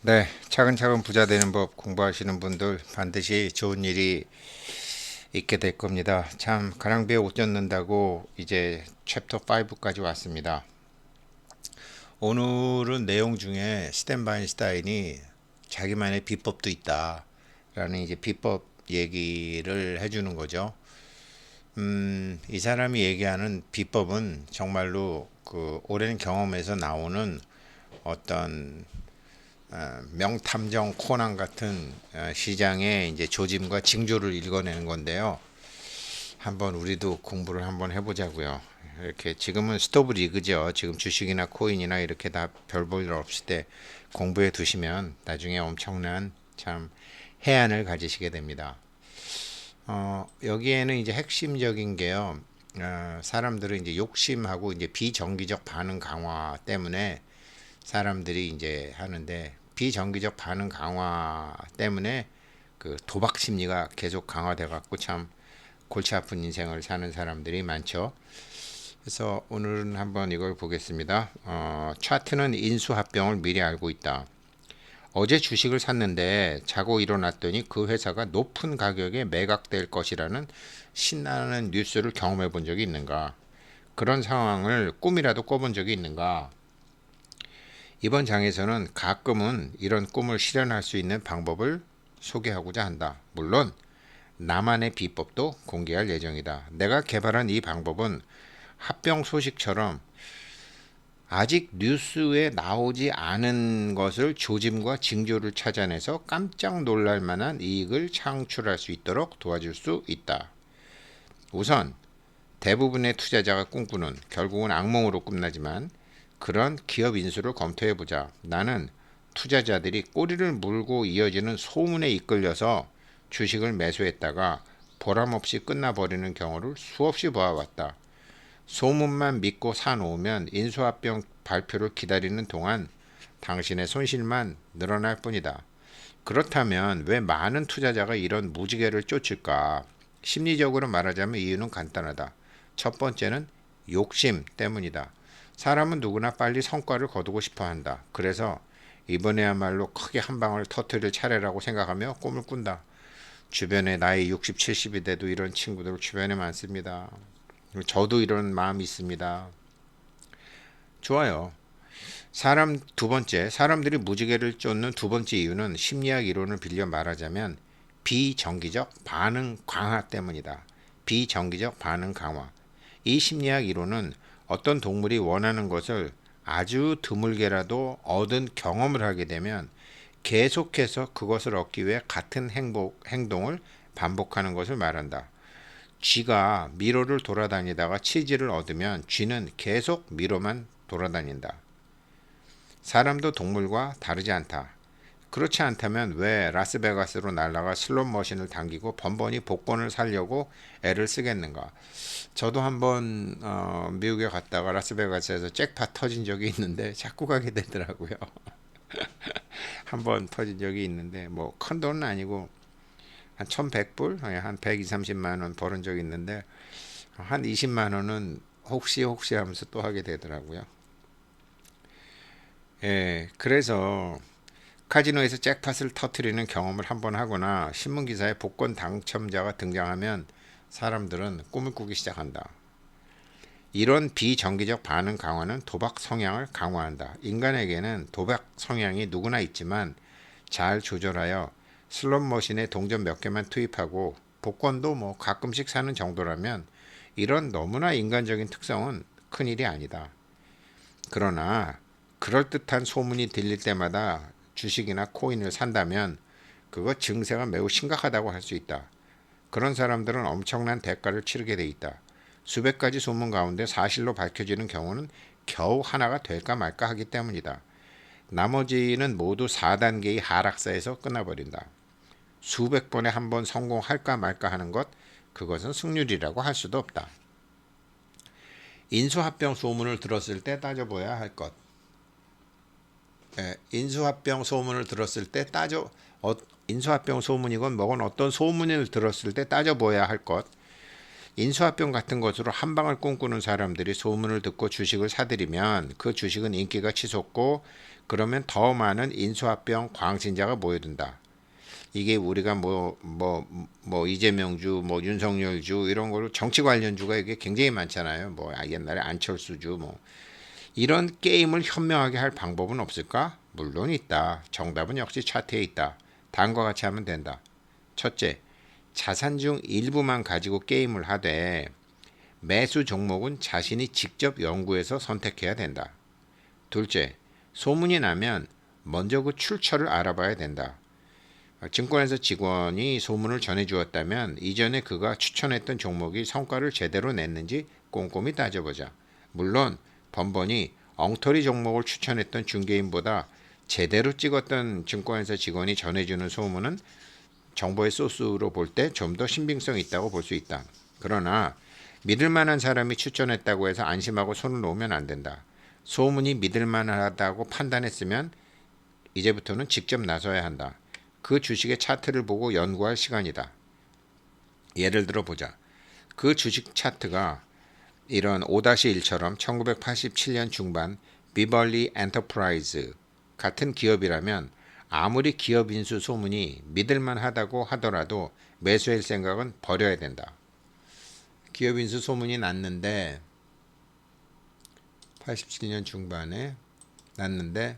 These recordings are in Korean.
네, 차근차근 부자 되는 법 공부하시는 분들 반드시 좋은 일이 있게 될 겁니다. 참 가랑비에 옷 젖는다고 이제 챕터 5까지 왔습니다. 오늘은 내용 중에 스탠 바인스타인이 자기만의 비법도 있다라는 이제 비법 얘기를 해주는 거죠. 음, 이 사람이 얘기하는 비법은 정말로 그 오랜 경험에서 나오는 어떤 어, 명탐정 코난 같은 어, 시장의 이제 조짐과 징조를 읽어내는 건데요. 한번 우리도 공부를 한번 해보자고요. 이렇게 지금은 스토브 리그죠. 지금 주식이나 코인이나 이렇게 다 별 볼 일 없을 때 공부해 두시면 나중에 엄청난 참 해안을 가지시게 됩니다. 어, 여기에는 이제 핵심적인 게요. 어, 사람들은 이제 욕심하고 이제 비정기적 반응 강화 때문에 사람들이 이제 하는데 비정기적 반응 강화 때문에 그 도박 심리가 계속 강화돼 갖고 참 골치 아픈 인생을 사는 사람들이 많죠. 그래서 오늘은 한번 이걸 보겠습니다. 어, 차트는 인수합병을 미리 알고 있다. 어제 주식을 샀는데 자고 일어났더니 그 회사가 높은 가격에 매각될 것이라는 신나는 뉴스를 경험해 본 적이 있는가? 그런 상황을 꿈이라도 꿔본 적이 있는가? 이번 장에서는 가끔은 이런 꿈을 실현할 수 있는 방법을 소개하고자 한다. 물론 나만의 비법도 공개할 예정이다. 내가 개발한 이 방법은 합병 소식처럼 아직 뉴스에 나오지 않은 것을 조짐과 징조를 찾아내서 깜짝 놀랄 만한 이익을 창출할 수 있도록 도와줄 수 있다. 우선 대부분의 투자자가 꿈꾸는 결국은 악몽으로 끝나지만 그런 기업 인수를 검토해 보자. 나는 투자자들이 꼬리를 물고 이어지는 소문에 이끌려서 주식을 매수했다가 보람없이 끝나버리는 경우를 수없이 보아왔다. 소문만 믿고 사놓으면 인수합병 발표를 기다리는 동안 당신의 손실만 늘어날 뿐이다. 그렇다면 왜 많은 투자자가 이런 무지개를 쫓을까? 심리적으로 말하자면 이유는 간단하다. 첫 번째는 욕심 때문이다. 사람은 누구나 빨리 성과를 거두고 싶어 한다. 그래서 이번에야말로 크게 한 방을 터트릴 차례라고 생각하며 꿈을 꾼다. 주변에 나이 60, 70이 돼도 이런 친구들 주변에 많습니다. 저도 이런 마음이 있습니다. 좋아요. 사람 두 번째, 사람들이 무지개를 쫓는 두 번째 이유는 심리학 이론을 빌려 말하자면 비정기적 반응 강화 때문이다. 비정기적 반응 강화. 이 심리학 이론은 어떤 동물이 원하는 것을 아주 드물게라도 얻은 경험을 하게 되면 계속해서 그것을 얻기 위해 같은 행복, 행동을 반복하는 것을 말한다. 쥐가 미로를 돌아다니다가 치즈를 얻으면 쥐는 계속 미로만 돌아다닌다. 사람도 동물과 다르지 않다. 그렇지 않다면 왜 라스베가스로 날아가 슬롯 머신을 당기고 번번이 복권을 살려고 애를 쓰겠는가? 저도 한번 어, 미국에 갔다가 라스베가스에서 잭팟 터진 적이 있는데 자꾸 가게 되더라고요. 한번 터진 적이 있는데 뭐 큰 돈은 아니고 한 1,100불, 한 120, 30만 원 벌은 적이 있는데 한 20만 원은 혹시 혹시 하면서 또 하게 되더라고요. 예, 그래서 카지노에서 잭팟을 터트리는 경험을 한번 하거나 신문 기사에 복권 당첨자가 등장하면 사람들은 꿈을 꾸기 시작한다. 이런 비정기적 반응 강화는 도박 성향을 강화한다. 인간에게는 도박 성향이 누구나 있지만 잘 조절하여 슬롯 머신에 동전 몇 개만 투입하고 복권도 뭐 가끔씩 사는 정도라면 이런 너무나 인간적인 특성은 큰일이 아니다. 그러나 그럴듯한 소문이 들릴 때마다 주식이나 코인을 산다면 그거 증세가 매우 심각하다고 할 수 있다. 그런 사람들은 엄청난 대가를 치르게 돼 있다. 수백 가지 소문 가운데 사실로 밝혀지는 경우는 겨우 하나가 될까 말까 하기 때문이다. 나머지는 모두 4단계의 하락사에서 끝나버린다. 수백 번에 한 번 성공할까 말까 하는 것, 그것은 승률이라고 할 수도 없다. 인수합병 소문을 들었을 때 따져봐야 할 것. 예, 인수합병 소문을 들었을 때 따져 어, 인수합병 소문이건 뭐건 어떤 소문을 들었을 때 따져봐야 할 것. 인수합병 같은 것으로 한 방을 꿈꾸는 사람들이 소문을 듣고 주식을 사들이면 그 주식은 인기가 치솟고 그러면 더 많은 인수합병 광신자가 모여든다. 이게 우리가 뭐 뭐뭐 이재명주, 뭐 윤석열주 이런 거로 정치 관련주가 이게 굉장히 많잖아요. 뭐 옛날에 안철수주 뭐 이런 게임을 현명하게 할 방법은 없을까? 물론 있다. 정답은 역시 차트에 있다. 다음과 같이 하면 된다. 첫째, 자산 중 일부만 가지고 게임을 하되 매수 종목은 자신이 직접 연구해서 선택해야 된다. 둘째, 소문이 나면 먼저 그 출처를 알아봐야 된다. 증권회사 직원이 소문을 전해주었다면 이전에 그가 추천했던 종목이 성과를 제대로 냈는지 꼼꼼히 따져보자. 물론 번번이 엉터리 종목을 추천했던 중개인보다 제대로 찍었던 증권회사 직원이 전해주는 소문은 정보의 소스로 볼 때 좀 더 신빙성 있다고 볼 수 있다. 그러나 믿을 만한 사람이 추천했다고 해서 안심하고 손을 놓으면 안 된다. 소문이 믿을 만하다고 판단했으면 이제부터는 직접 나서야 한다. 그 주식의 차트를 보고 연구할 시간이다. 예를 들어 보자. 그 주식 차트가 이런 5-1처럼 1987년 중반 비벌리 엔터프라이즈 같은 기업이라면 아무리 기업 인수 소문이 믿을만 하다고 하더라도 매수할 생각은 버려야 된다. 기업 인수 소문이 났는데 87년 중반에 났는데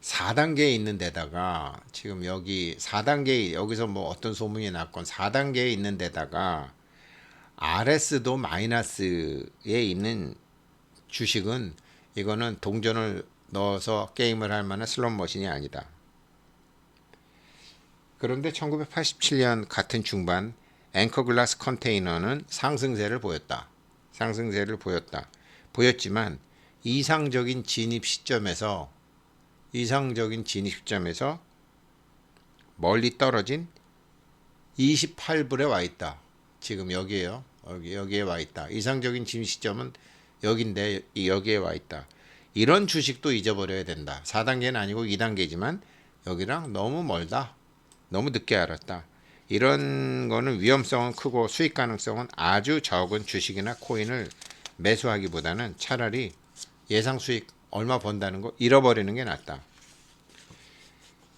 4단계에 있는 데다가 지금 여기 4단계 여기서 뭐 어떤 소문이 났건 4단계에 있는 데다가 RS도 마이너스에 있는 주식은 이거는 동전을 넣어서 게임을 할 만한 슬롯 머신이 아니다. 그런데 1987년 같은 중반 앵커 글라스 컨테이너는 상승세를 보였다. 상승세를 보였다. 보였지만 이상적인 진입 시점에서 이상적인 진입 시점에서 멀리 떨어진 28불에 와 있다. 지금 여기에요. 여기 여기에 와 있다. 이상적인 진입 시점은 여기인데 여기에 와 있다. 이런 주식도 잊어버려야 된다. 4단계는 아니고 2단계지만 여기랑 너무 멀다. 너무 늦게 알았다. 이런 거는 위험성은 크고 수익 가능성은 아주 적은 주식이나 코인을 매수하기보다는 차라리 예상 수익 얼마 번다는 거 잃어버리는 게 낫다.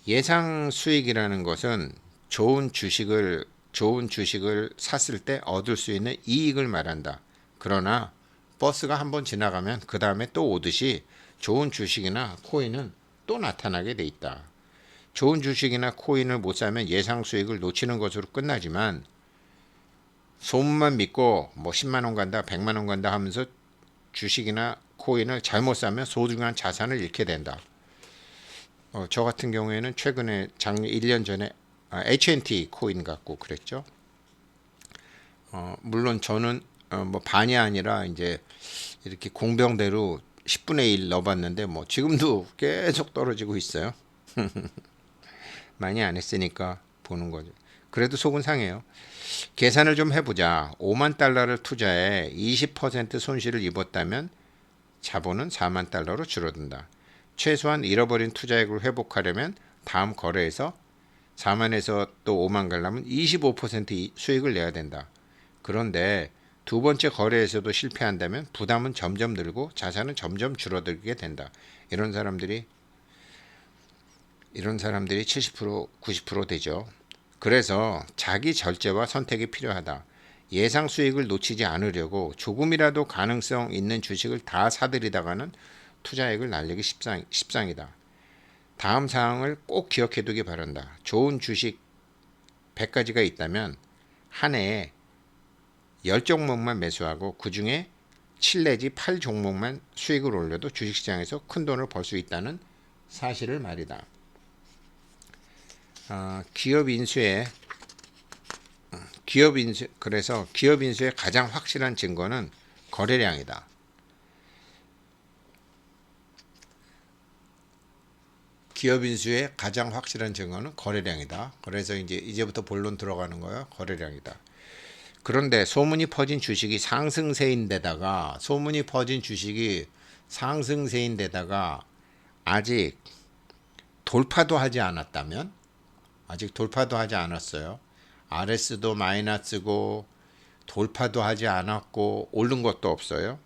예상 수익이라는 것은 좋은 주식을 좋은 주식을 샀을 때 얻을 수 있는 이익을 말한다. 그러나 버스가 한번 지나가면 그 다음에 또 오듯이 좋은 주식이나 코인은 또 나타나게 돼 있다. 좋은 주식이나 코인을 못 사면 예상 수익을 놓치는 것으로 끝나지만 소문만 믿고 뭐 10만 원 간다, 100만 원 간다 하면서 주식이나 코인을 잘못 사면 소중한 자산을 잃게 된다. 어, 저 같은 경우에는 최근에 작년 1년 전에 아, H&T 코인 갖고 그랬죠. 어, 물론 저는 어, 뭐 반이 아니라 이제 이렇게 공병대로 10분의 1 넣어봤는데 뭐 지금도 계속 떨어지고 있어요. 많이 안 했으니까 보는 거죠. 그래도 속은 상해요. 계산을 좀 해보자. 5만 달러를 투자해 20% 손실을 입었다면 자본은 4만 달러로 줄어든다. 최소한 잃어버린 투자액을 회복하려면 다음 거래에서 4만에서 또 5만 가려면 25% 수익을 내야 된다. 그런데 두 번째 거래에서도 실패한다면 부담은 점점 늘고 자산은 점점 줄어들게 된다. 이런 사람들이 이런 사람들이 70% 90% 되죠. 그래서 자기 절제와 선택이 필요하다. 예상 수익을 놓치지 않으려고 조금이라도 가능성 있는 주식을 다 사들이다가는 투자액을 날리기 십상, 십상이다. 다음 사항을 꼭 기억해 두기 바란다. 좋은 주식 100가지가 있다면 한 해에 10종목만 매수하고 그 중에 7 내지 8 종목만 수익을 올려도 주식시장에서 큰 돈을 벌 수 있다는 사실을 말이다. 어, 기업 인수의 기업 인수 그래서 기업 인수의 가장 확실한 증거는 거래량이다. 기업 인수의 가장 확실한 증거는 거래량이다. 그래서 이제 이제부터 본론 들어가는 거야. 거래량이다. 그런데 소문이 퍼진 주식이 상승세인데다가 소문이 퍼진 주식이 상승세인데다가 아직 돌파도 하지 않았다면 아직 돌파도 하지 않았어요. RS도 마이너스고 돌파도 하지 않았고 오른 것도 없어요.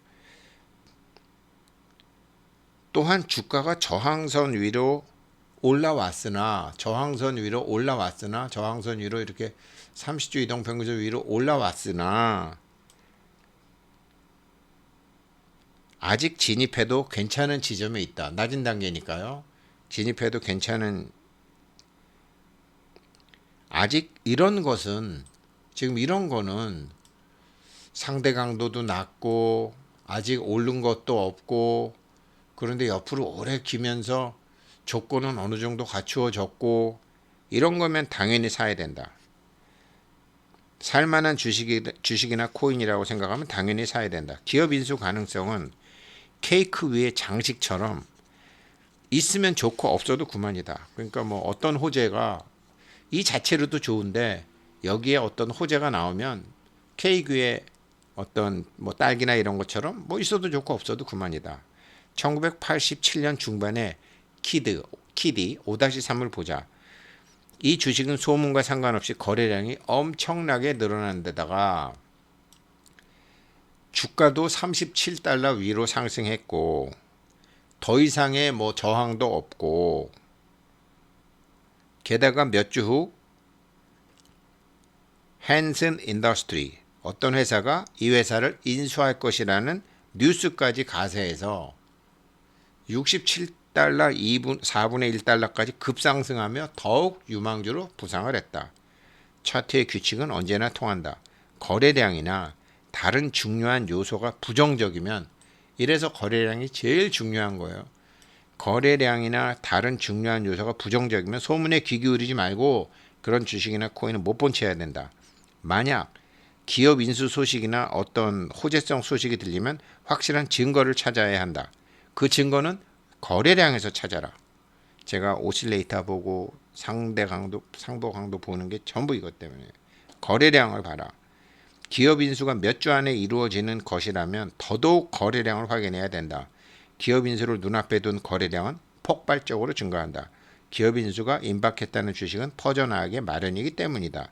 또한 주가가 저항선 위로 올라왔으나 저항선 위로 올라왔으나 저항선 위로 이렇게 30주 이동 평균선 위로 올라왔으나 아직 진입해도 괜찮은 지점에 있다. 낮은 단계니까요. 진입해도 괜찮은 아직 이런 것은 지금 이런 거는 상대 강도도 낮고 아직 오른 것도 없고 그런데 옆으로 오래 기면서 조건은 어느 정도 갖추어졌고 이런 거면 당연히 사야 된다. 살만한 주식이, 주식이나 코인이라고 생각하면 당연히 사야 된다. 기업 인수 가능성은 케이크 위에 장식처럼 있으면 좋고 없어도 그만이다. 그러니까 뭐 어떤 호재가 이 자체로도 좋은데 여기에 어떤 호재가 나오면 케이크 위에 어떤 뭐 딸기나 이런 것처럼 뭐 있어도 좋고 없어도 그만이다. 1987년 중반에 키드 키디 5-3을 보자. 이 주식은 소문과 상관없이 거래량이 엄청나게 늘어난 데다가 주가도 37달러 위로 상승했고 더 이상의 뭐 저항도 없고 게다가 몇 주 후 헨슨 인더스트리 어떤 회사가 이 회사를 인수할 것이라는 뉴스까지 가세해서 67 달러 2분 4분의 1달러까지 급상승하며 더욱 유망주로 부상을 했다. 차트의 규칙은 언제나 통한다. 거래량이나 다른 중요한 요소가 부정적이면 이래서 거래량이 제일 중요한 거예요. 거래량이나 다른 중요한 요소가 부정적이면 소문에 귀 기울이지 말고 그런 주식이나 코인은 못 본 채 해야 된다. 만약 기업 인수 소식이나 어떤 호재성 소식이 들리면 확실한 증거를 찾아야 한다. 그 증거는 거래량에서 찾아라. 제가 오실레이터 보고 상대 강도, 상보 강도 보는 게 전부 이것 때문에 거래량을 봐라. 기업 인수가 몇 주 안에 이루어지는 것이라면 더더욱 거래량을 확인해야 된다. 기업 인수를 눈앞에 둔 거래량은 폭발적으로 증가한다. 기업 인수가 임박했다는 주식은 퍼져나가기 마련이기 때문이다.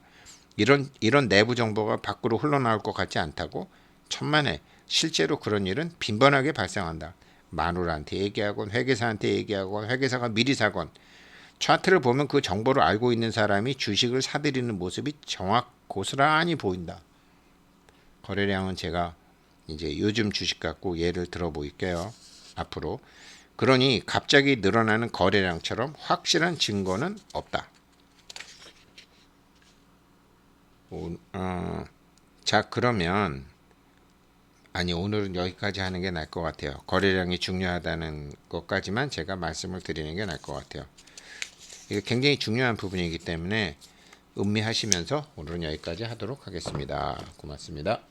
이런 이런 내부 정보가 밖으로 흘러나올 것 같지 않다고 천만에 실제로 그런 일은 빈번하게 발생한다. 마누라한테 얘기하건 회계사한테 얘기하건 회계사가 미리 사건 차트를 보면 그 정보를 알고 있는 사람이 주식을 사들이는 모습이 정확 고스란히 보인다. 거래량은 제가 이제 요즘 주식 갖고 예를 들어 보일게요. 앞으로 그러니 갑자기 늘어나는 거래량처럼 확실한 증거는 없다. 오, 어, 자 그러면 아니 오늘은 여기까지 하는 게 나을 것 같아요. 거래량이 중요하다는 것까지만 제가 말씀을 드리는 게 나을 것 같아요. 이게 굉장히 중요한 부분이기 때문에 음미하시면서 오늘은 여기까지 하도록 하겠습니다. 고맙습니다.